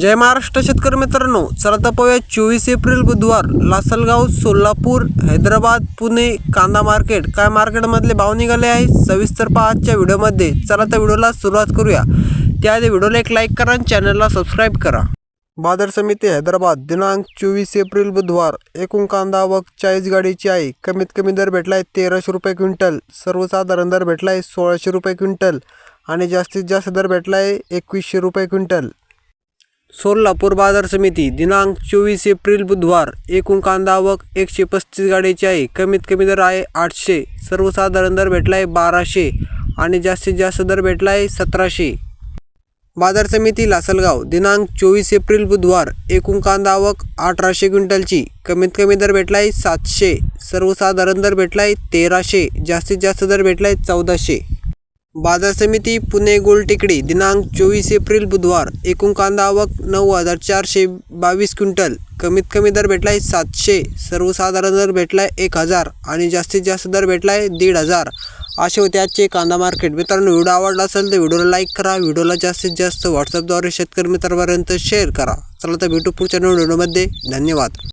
जय महाराष्ट्र शेतकरी मित्रांनो. चला तर पाहूया चोवीस एप्रिल बुधवार लासलगाव सोलापूर हैदराबाद पुणे कांदा मार्केट. काय मार्केटमधले भाव निघाले आहे? सविस्तर पहा आजच्या व्हिडिओमध्ये. चला तर व्हिडिओला सुरुवात करूया. त्याआधी व्हिडिओला एक लाईक करा आणि चॅनलला सबस्क्राईब करा. बाजार समिती हैदराबाद दिनांक चोवीस एप्रिल बुधवार. एकूण कांदा आवक चाळीस गाडीची आहे. कमीत कमी दर भेटलाय तेराशे रुपये क्विंटल. सर्वसाधारण दर भेटला आहे सोळाशे रुपये क्विंटल. आणि जास्तीत जास्त दर भेटला आहे एकवीसशे रुपये क्विंटल. सोलापूर बाजार समिती दिनांक चोवीस एप्रिल बुधवार एकूण कांदा आवक एकशे पस्तीस गाडीची आहे. कमीत कमी दर आहे आठशे. सर्वसाधारण दर भेटला आहे बाराशे आणि जास्तीत जास्त दर भेटला आहे सतराशे. बाजार समिती लासलगाव दिनांक चोवीस एप्रिल बुधवार एकूण कांदा आवक अठराशे क्विंटलची. कमीत कमी दर भेटला आहे सातशे. सर्वसाधारण दर भेटला आहे तेराशे. जास्तीत जास्त दर भेटला आहे चौदाशे. बाजार समिती पुणे गोलटेकडी दिनांक चोवीस एप्रिल बुधवार एकूण कांदा आवक नऊ हजार चारशे बावीस क्विंटल. कमीत कमी दर भेटलाय सातशे सर्वसाधारण दर भेटलाय एक हजार आणि जास्तीत जास्त दर भेटलाय दीड हजार. असे होते आजचे कांदा मार्केट. मित्रांनो व्हिडिओ आवडला असेल तर व्हिडिओला लाईक करा व्हिडिओला जास्तीत जास्त व्हॉट्सअपद्वारे शेतकरी मित्रांपर्यंत शेअर करा. चला तर भेटू पुढच्या व्हिडिओमध्ये. धन्यवाद.